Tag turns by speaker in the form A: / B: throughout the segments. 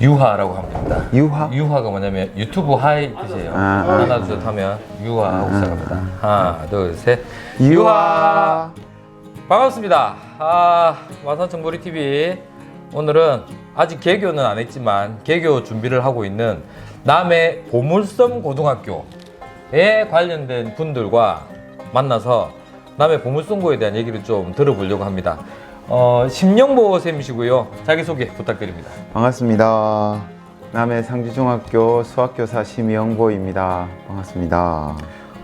A: 유하라고 합니다.
B: 유화?
A: 유하가 뭐냐면 유튜브 하이 뜻이에요.
B: 아, 아.
A: 하나 둘 하면 유하하고 시작합니다. 하나 둘 셋.
B: 유화.
A: 반갑습니다. 아 마산청 보리 TV 오늘은 아직 개교는 안 했지만 개교 준비를 하고 있는 남해 보물섬 고등학교에 관련된 분들과 만나서 남해 보물섬고에 대한 얘기를 좀 들어보려고 합니다. 어, 심영보 쌤이시고요. 자기 소개 부탁드립니다.
B: 반갑습니다. 남해 상주중학교 수학교사 심영보입니다. 반갑습니다.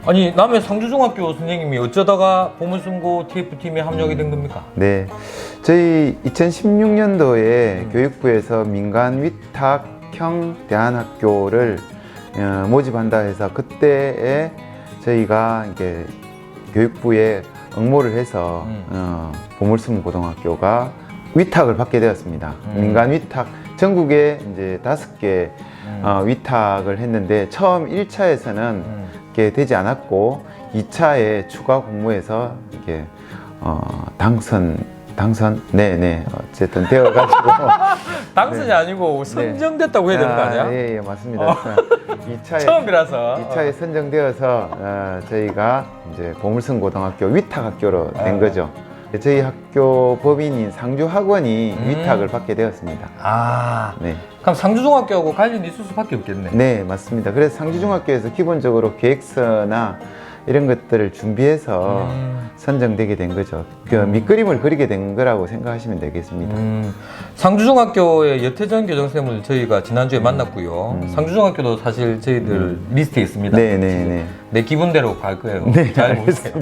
A: 아니 남해 상주중학교 선생님이 어쩌다가 보물섬고 TF팀에 합력이 된 겁니까?
B: 네. 저희 2016년도에
A: 음.
B: 교육부에서 민간 위탁형 대안학교를 어, 모집한다 해서 그때에 저희가 이게 교육부에 응모를 해서
A: 음.
B: 어, 보물섬 고등학교가 위탁을 받게 되었습니다.
A: 음.
B: 민간 위탁 전국에 이제 다섯 개
A: 음.
B: 어, 위탁을 했는데 처음 1차에서는
A: 음.
B: 이게 되지 않았고 2차에 추가 공모에서 이게 어, 당선 당선 네네 어쨌든 되어가지고
A: 당선이 아니고 선정됐다고 해야 되는 거 아니야?
B: 예, 예 맞습니다. 2차에
A: 처음이라서.
B: 2차에 선정되어서 어, 저희가 이제 보물섬 고등학교 위탁 학교로 된
A: 아.
B: 거죠. 저희 학교 법인인 상주 학원이
A: 음.
B: 위탁을 받게 되었습니다.
A: 아,
B: 네.
A: 그럼 상주중학교하고 관련이 있을 수밖에 없겠네.
B: 네, 맞습니다. 그래서 상주중학교에서 기본적으로 계획서나 이런 것들을 준비해서
A: 음,
B: 선정되게 된 거죠. 그
A: 음.
B: 밑그림을 그리게 된 거라고 생각하시면 되겠습니다.
A: 음, 상주중학교의 여태전 교정쌤을 저희가 지난주에 만났고요.
B: 음.
A: 상주중학교도 사실 저희들 리스트에 있습니다.
B: 네, 네, 네.
A: 내 기분대로 갈 거예요.
B: 네,
A: 잘 보세요.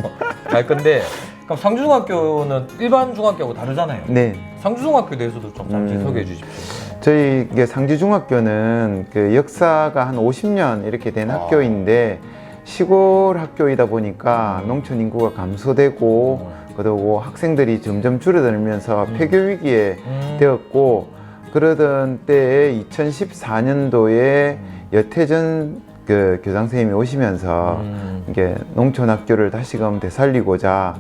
A: 갈 건데, 그럼 상주중학교는 일반 중학교하고 다르잖아요.
B: 네.
A: 상주중학교에 대해서도 좀 잠시
B: 음.
A: 소개해 주십시오.
B: 저희 이게 상주중학교는 그 역사가 한 50년 이렇게 된
A: 아.
B: 학교인데 시골 학교이다 보니까
A: 음.
B: 농촌 인구가 감소되고 그리고 학생들이 점점 줄어들면서
A: 음.
B: 폐교 위기에
A: 음.
B: 되었고 그러던 때에 2014년도에 여태전 그 교장 선생님이 오시면서
A: 음.
B: 이게 농촌 학교를 다시금 되살리고자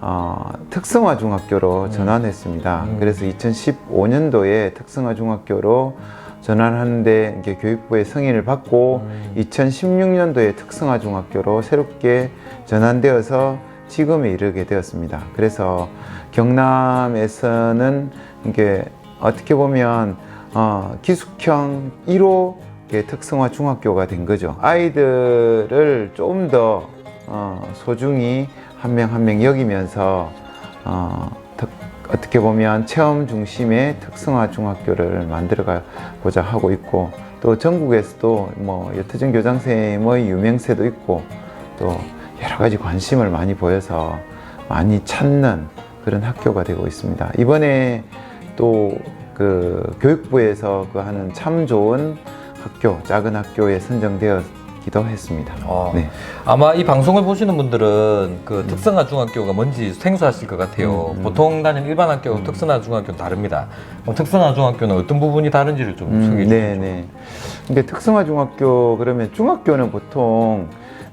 B: 어, 특성화 중학교로
A: 음.
B: 전환했습니다.
A: 음.
B: 그래서 2015년도에 특성화 중학교로 전환하는데 이게 교육부의 승인을 받고
A: 음.
B: 2016년도에 특성화 중학교로 새롭게 전환되어서 지금에 이르게 되었습니다. 그래서 경남에서는 이게 어떻게 보면 어, 기숙형 1호 특성화 중학교가 된 거죠. 아이들을 좀더 어, 소중히 한 명 한명 여기면서 어, 특- 어떻게 보면 체험 중심의 특성화 중학교를 만들어가고자 하고 있고 또 전국에서도 뭐 여태전 교장선생님의 유명세도 있고 또 여러 가지 관심을 많이 보여서 많이 찾는 그런 학교가 되고 있습니다. 이번에 또 그 교육부에서 그 하는 참 좋은 학교, 작은 학교에 선정되었 기도 했습니다.
A: 아,
B: 네.
A: 아마 이 방송을 보시는 분들은 그 특성화 중학교가 뭔지 생소하실 것 같아요.
B: 음, 음.
A: 보통 다니는 일반 학교하고 특성화 중학교는 다릅니다. 그럼 특성화 중학교는 어떤 부분이 다른지를 좀
B: 음,
A: 소개해
B: 네,
A: 주시죠.
B: 네. 근데 특성화 중학교 그러면 중학교는 보통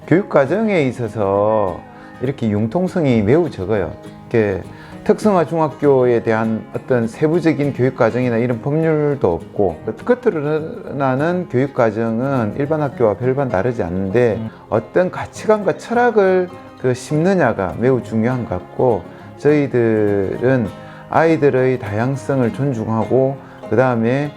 B: 교육 과정에 있어서 이렇게 융통성이 매우 적어요. 이렇게 특성화 중학교에 대한 어떤 세부적인 교육 과정이나 이런 법률도 없고 끝으로 나는 교육 과정은 일반 학교와 별반 다르지 않는데
A: 음.
B: 어떤 가치관과 철학을 그 심느냐가 매우 중요한 것 같고 저희들은 아이들의 다양성을 존중하고 그 다음에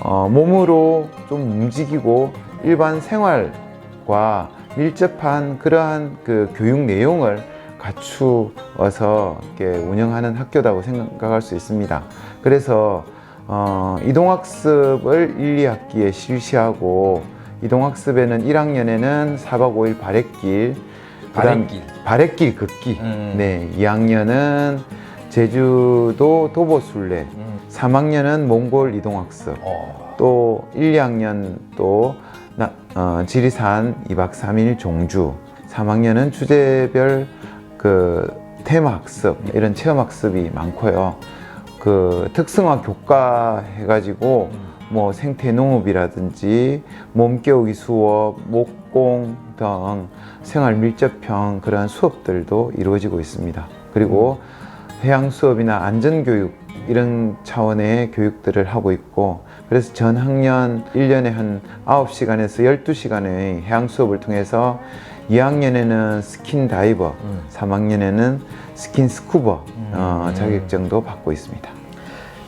B: 어, 몸으로 좀 움직이고 일반 생활과 밀접한 그러한 그 교육 내용을 갖추어서 이렇게 운영하는 학교라고 생각할 수 있습니다. 그래서 어, 이동학습을 1, 2학기에 실시하고 이동학습에는 1학년에는 4박 5일 발해길
A: 발해길.
B: 발해길 걷기
A: 음.
B: 네 2학년은 제주도 도보순례
A: 음.
B: 3학년은 몽골 이동학습
A: 어.
B: 또 1, 2학년 또 나- 어, 지리산 2박 3일 종주 3학년은 주제별 그 테마 학습 이런 체험 학습이 많고요. 그 특성화 교과 해가지고 뭐 생태 농업이라든지 몸 깨우기 수업, 목공 등 생활 밀접형 그러한 수업들도 이루어지고 있습니다. 그리고 해양 수업이나 안전 교육 이런 차원의 교육들을 하고 있고 그래서 전 학년 1년에 한 9시간에서 12시간의 해양 수업을 통해서 2학년에는 스킨 다이버,
A: 음.
B: 3학년에는 스킨 스쿠버 어,
A: 음.
B: 자격증도 받고 있습니다.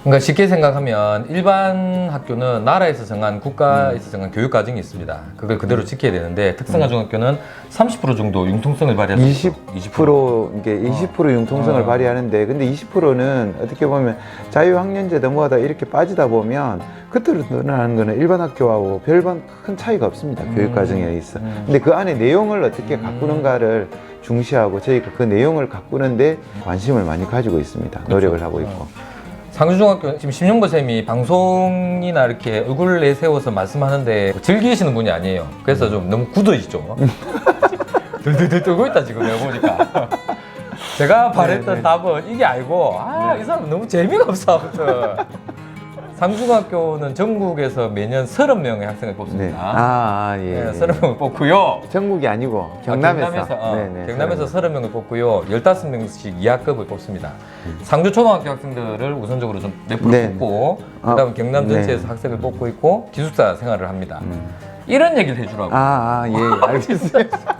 A: 그러니까 쉽게 생각하면 일반 학교는 나라에서 정한 국가에서 정한 교육 과정이 있습니다. 그걸 그대로 지켜야 되는데 특성화 중학교는 30% 정도 융통성을 발휘할 수 있어.
B: 20% 이게 20% 융통성을
A: 어.
B: 발휘하는데 근데 20%는 어떻게 보면 자유학년제 넘어가다 이렇게 빠지다 보면 끝으로 늘어나는 거는 일반 학교하고 별반 큰 차이가 없습니다.
A: 음.
B: 교육 과정에 있어.
A: 음.
B: 근데 그 안에 내용을 어떻게
A: 음.
B: 가꾸는가를 중시하고 저희가 그 내용을 가꾸는데 관심을 많이 가지고 있습니다. 노력을 하고 있고.
A: 상주중학교 지금 심영보 쌤이 방송이나 이렇게 얼굴 내세워서 말씀하는데 즐기시는 분이 아니에요. 그래서 좀 너무 굳어지죠. 들들들 떨고 있다 지금 내가 보니까. 제가 바랬던
B: 네, 네.
A: 답은 이게 아니고 아 이 사람 너무 재미가 없어 아무튼. 상중학교는 전국에서 매년 30명의 학생을
B: 네.
A: 뽑습니다.
B: 아, 아, 예.
A: 네,
B: 예.
A: 30명을 뽑고요.
B: 전국이 아니고
A: 아,
B: 경남에서.
A: 경남에서, 어,
B: 네, 네,
A: 경남에서 30명을 뽑고요. 15명씩 2학급을 뽑습니다. 상주 초등학교 학생들을 우선적으로 좀몇 프로
B: 음. 네.
A: 뽑고
B: 아,
A: 그다음 경남 전체에서
B: 네.
A: 학생을 뽑고 있고 기숙사 생활을 합니다.
B: 음.
A: 이런 얘기를 해주라고.
B: 아, 아, 예, 알겠어요.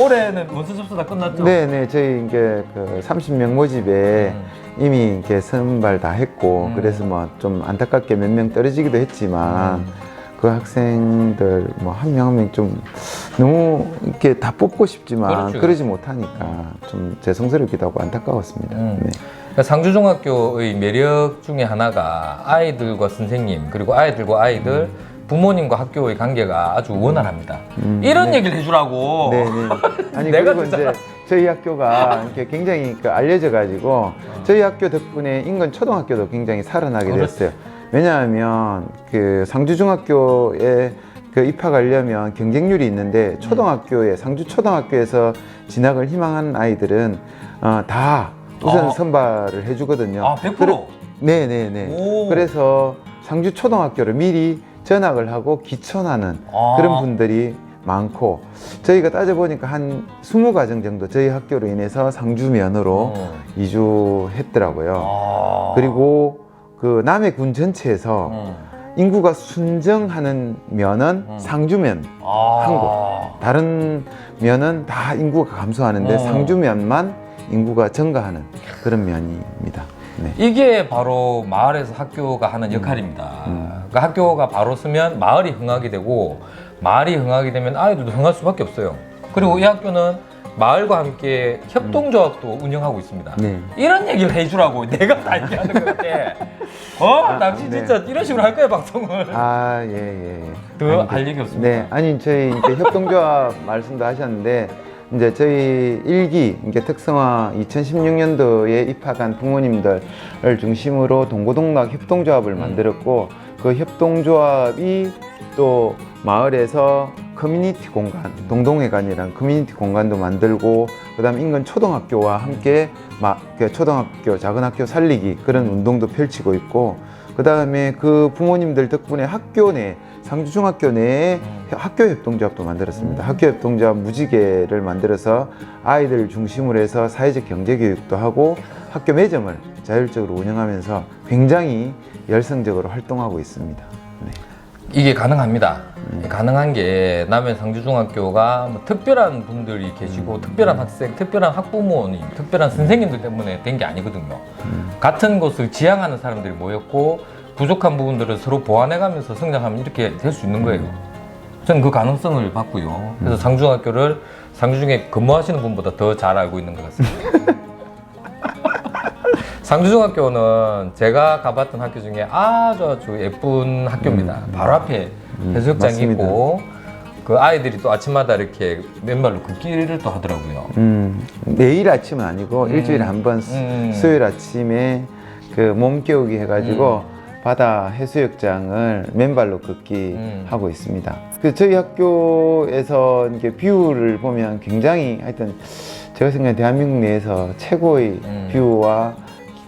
A: 올해는 원서 접수 다 끝났죠?
B: 네, 네, 저희 이게 그 30명 모집에
A: 음.
B: 이미 이렇게 선발 다 했고
A: 음.
B: 그래서 뭐 좀 안타깝게 몇 명 떨어지기도 했지만
A: 음.
B: 그 학생들 뭐 한 명 한 명 좀 너무 이렇게 다 뽑고 싶지만
A: 그렇죠.
B: 그러지 못하니까 좀 죄송스럽기도 하고 안타까웠습니다.
A: 음.
B: 네.
A: 그러니까 상주중학교의 매력 중에 하나가 아이들과 선생님 그리고 아이들과 아이들 부모님과 학교의 관계가 아주 원활합니다.
B: 음,
A: 이런
B: 네.
A: 얘기를 해주라고.
B: 네, 네. 아니
A: 내가
B: 그리고
A: 진짜-
B: 이제 저희 학교가 이렇게 굉장히 그 알려져 가지고 저희 학교 덕분에 인근 초등학교도 굉장히 살아나게
A: 그렇지.
B: 됐어요. 왜냐하면 그 상주중학교에 그 입학하려면 경쟁률이 있는데 초등학교에 상주 초등학교에서 진학을 희망하는 아이들은 어, 다 우선
A: 아.
B: 선발을 해주거든요.
A: 아, 100%?
B: 그래- 네네네.
A: 오.
B: 그래서 상주 초등학교를 미리 전학을 하고 기천하는
A: 아.
B: 그런 분들이 많고 저희가 따져보니까 한 20가정 정도 저희 학교로 인해서 상주면으로
A: 어.
B: 이주했더라고요.
A: 아.
B: 그리고 그 남해군 전체에서
A: 음.
B: 인구가 순정하는 면은
A: 음.
B: 상주면
A: 아.
B: 한국. 다른 면은 다 인구가 감소하는데
A: 어.
B: 상주면만 인구가 증가하는 그런 면입니다. 네.
A: 이게 바로 마을에서 학교가 하는 역할입니다.
B: 음.
A: 그러니까 학교가 바로 쓰면 마을이 흥하게 되고 마을이 흥하게 되면 아이들도 흥할 수밖에 없어요. 그리고 이 학교는 마을과 함께 협동조합도 운영하고 있습니다.
B: 네.
A: 이런 얘기를 해주라고 내가 다 얘기하는 것 같아. 어?
B: 아,
A: 당신
B: 네.
A: 진짜 이런 식으로 할 거야 방송을.
B: 아, 예, 예. 예.
A: 더
B: 아니,
A: 할 얘기 없습니다.
B: 네, 아니 저희 이제 협동조합 말씀도 하셨는데 이제 저희 일기 이게 특성화 2016년도에 입학한 부모님들을 중심으로 동고동락 협동조합을
A: 음.
B: 만들었고 그 협동조합이 또 마을에서 커뮤니티 공간, 동동회관이란 커뮤니티 공간도 만들고 그다음 인근 초등학교와 함께 마, 그 초등학교 작은 학교 살리기 그런 운동도 펼치고 있고 그다음에 그 부모님들 덕분에 학교 내 상주중학교 내에
A: 음.
B: 학교 협동조합도 만들었습니다.
A: 음.
B: 학교 협동조합 무지개를 만들어서 아이들 중심으로 해서 사회적 경제 교육도 하고 학교 매점을 자율적으로 운영하면서 굉장히 열성적으로 활동하고 있습니다. 네.
A: 이게 가능합니다. 가능한 게 남해 상주중학교가 뭐 특별한 분들이 계시고 특별한 학생, 특별한 학부모님, 특별한 선생님들 때문에 된 게 아니거든요. 같은 곳을 지향하는 사람들이 모였고 부족한 부분들을 서로 보완해가면서 성장하면 이렇게 될 수 있는 거예요. 저는 그 가능성을 봤고요. 그래서 상주중학교를 상주중에 근무하시는 분보다 더 잘 알고 있는 것 같습니다. 상주중학교는 제가 가봤던 학교 중에 아주 아주 예쁜 학교입니다. 바로 앞에
B: 음,
A: 해수욕장이
B: 맞습니다.
A: 있고 그 아이들이 또 아침마다 이렇게 맨발로 걷기를 또 하더라고요.
B: 음, 매일 아침은 아니고
A: 음.
B: 일주일에 한 번
A: 음.
B: 수요일 아침에 그 몸 깨우기 해가지고 바다 해수욕장을 맨발로 걷기
A: 음.
B: 하고 있습니다. 그 저희 학교에서 이렇게 뷰를 보면 굉장히 하여튼 제가 생각하는 대한민국 내에서 최고의
A: 음.
B: 뷰와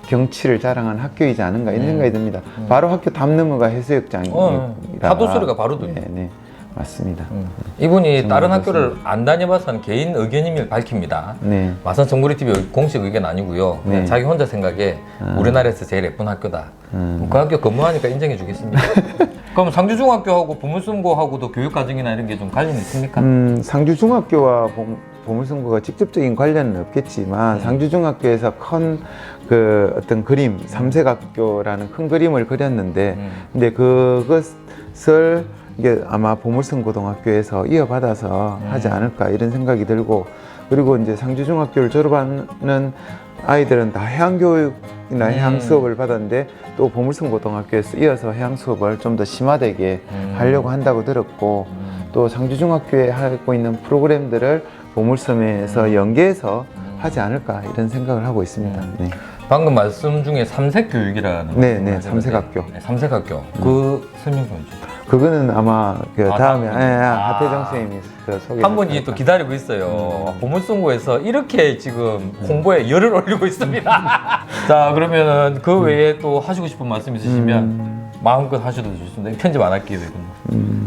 B: 경치를 자랑한 학교이지 않은가 이런
A: 음.
B: 생각이 듭니다.
A: 음.
B: 바로 학교 담 너머가 해수욕장이라
A: 어, 파도 소리가 바로 들려.
B: 네, 네. 맞습니다.
A: 이분이 다른 학교를 안 다녀봐서는 개인 의견임을 밝힙니다.
B: 네.
A: 마산 정부리 TV 공식 의견 아니고요. 그냥
B: 네.
A: 자기 혼자 생각에
B: 아.
A: 우리나라에서 제일 예쁜 학교다.
B: 음.
A: 그 학교 근무하니까 인정해 주겠습니다. 그럼 상주중학교하고 보물선고하고도 교육 과정이나 이런 게 좀 관련이 있습니까?
B: 음, 상주중학교와 보- 보물선거가 직접적인 관련은 없겠지만
A: 음.
B: 상주중학교에서 큰 그 어떤 그림, 삼색학교라는 큰 그림을 그렸는데
A: 음.
B: 근데 그것을 이게 아마 보물선고등학교에서 이어받아서
A: 음.
B: 하지 않을까 이런 생각이 들고 그리고 이제 상주중학교를 졸업하는 아이들은 다 해양교육이나 해양
A: 음.
B: 수업을 받았는데 또 보물선고등학교에서 이어서 해양 수업을 좀 더 심화되게
A: 음.
B: 하려고 한다고 들었고
A: 음.
B: 또 상주중학교에 하고 있는 프로그램들을 보물섬에서
A: 음.
B: 연계해서
A: 음.
B: 하지 않을까 이런 생각을 하고 있습니다.
A: 음.
B: 네.
A: 방금 말씀 중에 삼색 교육이라는
B: 네, 네, 삼색학교.
A: 네, 삼색학교. 그 설명 좀 해주세요.
B: 그거는 아마 그
A: 아,
B: 다음에
A: 다음
B: 예, 예,
A: 아.
B: 하태정 선생님이 그 소개.
A: 한 분이 또 기다리고 있어요. 보물선고에서 이렇게 지금 홍보에 열을 올리고 있습니다. 자, 그러면은 그 외에 또 하시고 싶은 말씀 있으시면
B: 음,
A: 마음껏 하셔도 좋습니다. 편집 안 할게요, 이건.
B: 음,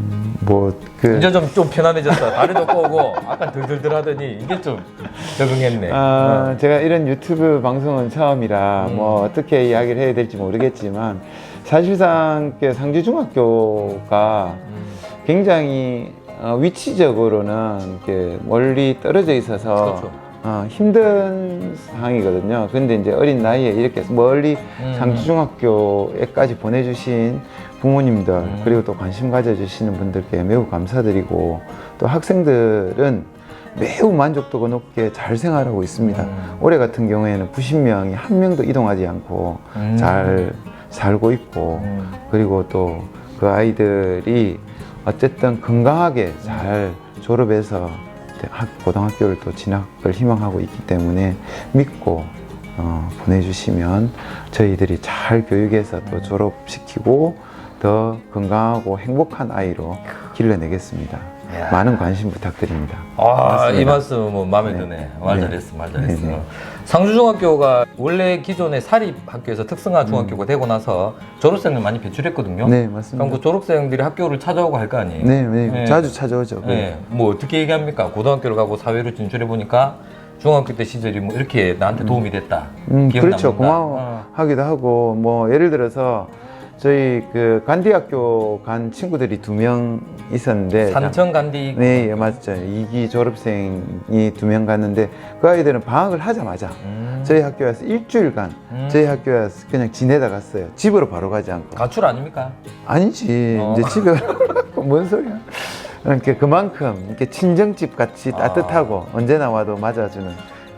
B: 뭐그
A: 이제 좀, 좀 편안해졌어. 다리도 꼬고, 아까 덜덜덜 하더니 이게 좀 적응했네.
B: 아, 제가 이런 유튜브 방송은 처음이라
A: 음.
B: 뭐 어떻게 이야기를 해야 될지 모르겠지만 사실상 그 상주 중학교가
A: 음.
B: 굉장히 어, 위치적으로는 이렇게 멀리 떨어져 있어서
A: 그렇죠.
B: 어, 힘든 상황이거든요. 근데 이제 어린 나이에 이렇게 멀리
A: 음.
B: 상주 중학교에까지 보내주신 부모님들
A: 음.
B: 그리고 또 관심 가져주시는 분들께 매우 감사드리고 또 학생들은 매우 만족도가 높게 잘 생활하고 있습니다.
A: 음.
B: 올해 같은 경우에는 90명이 한 명도 이동하지 않고
A: 음.
B: 잘 살고 있고
A: 음.
B: 그리고 또 그 아이들이 어쨌든 건강하게 잘 졸업해서 학- 고등학교를 또 진학을 희망하고 있기 때문에 믿고 어, 보내주시면 저희들이 잘 교육해서 또 졸업시키고 더 건강하고 행복한 아이로 길러내겠습니다.
A: 이야.
B: 많은 관심 부탁드립니다.
A: 아. 이 말씀은 마음에
B: 네.
A: 드네. 말
B: 네.
A: 잘했어, 말 잘했어.
B: 네, 네.
A: 상주중학교가 원래 기존의 사립학교에서 특성화 중학교가 되고 나서 졸업생을 많이 배출했거든요.
B: 네,
A: 그럼
B: 맞습니다.
A: 그 졸업생들이 학교를 찾아오고 할 거 아니에요?
B: 네, 네,
A: 네.
B: 자주 찾아오죠.
A: 네. 뭐 어떻게 얘기합니까? 고등학교를 가고 사회로 진출해 보니까 중학교 때 시절이 뭐 이렇게 나한테 도움이 됐다.
B: 음, 그렇죠.
A: 남는다.
B: 고마워하기도 하고 뭐 예를 들어서 저희 그 간디학교 간 친구들이 두 명 있었는데
A: 삼천 간디.
B: 네, 예, 맞죠. 이기 졸업생이 두 명 갔는데 그 아이들은 방학을 하자마자
A: 음.
B: 저희 학교 에서 일주일간
A: 음.
B: 저희 학교 에서 그냥 지내다 갔어요. 집으로 바로 가지 않고.
A: 가출 아닙니까?
B: 아니지.
A: 어.
B: 이제 집에 가고 뭔 소리야. 이렇게 그만큼 이렇게 친정집 같이
A: 아.
B: 따뜻하고 언제 나 와도 맞아주는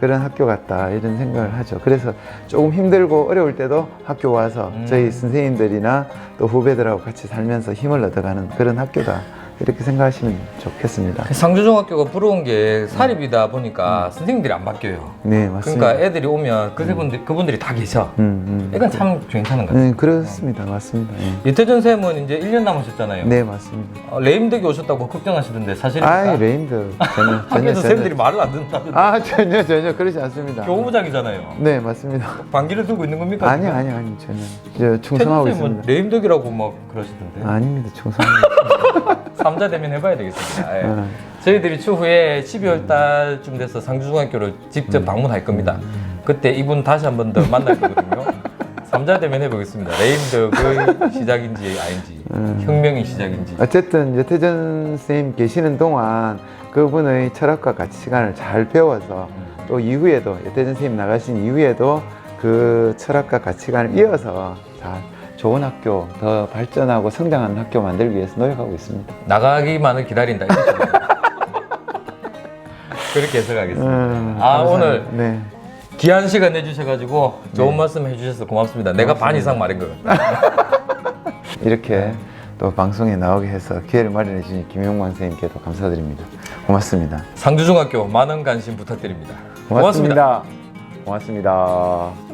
B: 그런 학교 같다 이런 생각을 하죠. 그래서 조금 힘들고 어려울 때도 학교 와서
A: 음.
B: 저희 선생님들이나 또 후배들하고 같이 살면서 힘을 얻어가는 그런 학교다 이렇게 생각하시면 좋겠습니다.
A: 상주중학교가 부러운 게 사립이다 보니까 선생님들이 안 바뀌어요.
B: 네 맞습니다.
A: 그러니까 애들이 오면 그분들 그분들이 다 계셔.
B: 음, 음.
A: 이건 참 괜찮은 것 같아요.
B: 네 그렇습니다. 맞습니다. 예.
A: 유태준 쌤은 이제 1년 남으셨잖아요.
B: 네 맞습니다.
A: 어, 레임덕이 오셨다고 걱정하시던데 사실입니까?
B: 아이 레인드 전혀 전혀
A: 학교에서 쌤들이 말을 안 듣는다던데.
B: 아 전혀 전혀 그렇지 않습니다.
A: 교무장이잖아요.
B: 네 맞습니다.
A: 반기를 들고 있는 겁니까?
B: 아니 아니 아니 전혀 저 충성하고
A: 태준 쌤은
B: 있습니다.
A: 레임덕이라고 막 그러시던데.
B: 아닙니다 충성하고
A: 삼자 대면 해봐야 되겠습니다. 예.
B: 아,
A: 저희들이 추후에 12월 달쯤 돼서 상주중학교를 직접
B: 음.
A: 방문할 겁니다. 그때 이분 다시 한 번 더 만날 거거든요. 삼자 대면 해보겠습니다. 레임덕의 시작인지 아닌지,
B: 음.
A: 혁명의 시작인지.
B: 어쨌든 여태전 선생님 계시는 동안 그분의 철학과 가치관을 잘 배워서 또 이후에도 여태전 선생님 나가신 이후에도 그 철학과 가치관을 이어서 잘 좋은 학교 더 발전하고 성장하는 학교 만들기 위해서 노력하고 있습니다.
A: 나가기만을 기다린다. 그렇게 해석하겠습니다.
B: 음,
A: 아,
B: 감사합니다.
A: 오늘
B: 네.
A: 귀한 시간 내주셔가지고 좋은 말씀 해주셔서 고맙습니다. 내가 반 이상 말한 거 같아요.
B: 이렇게 또 방송에 나오게 해서 기회를 마련해 주신 김용만 선생님께도 감사드립니다. 고맙습니다.
A: 상주중학교 많은 관심 부탁드립니다.
B: 고맙습니다. 고맙습니다.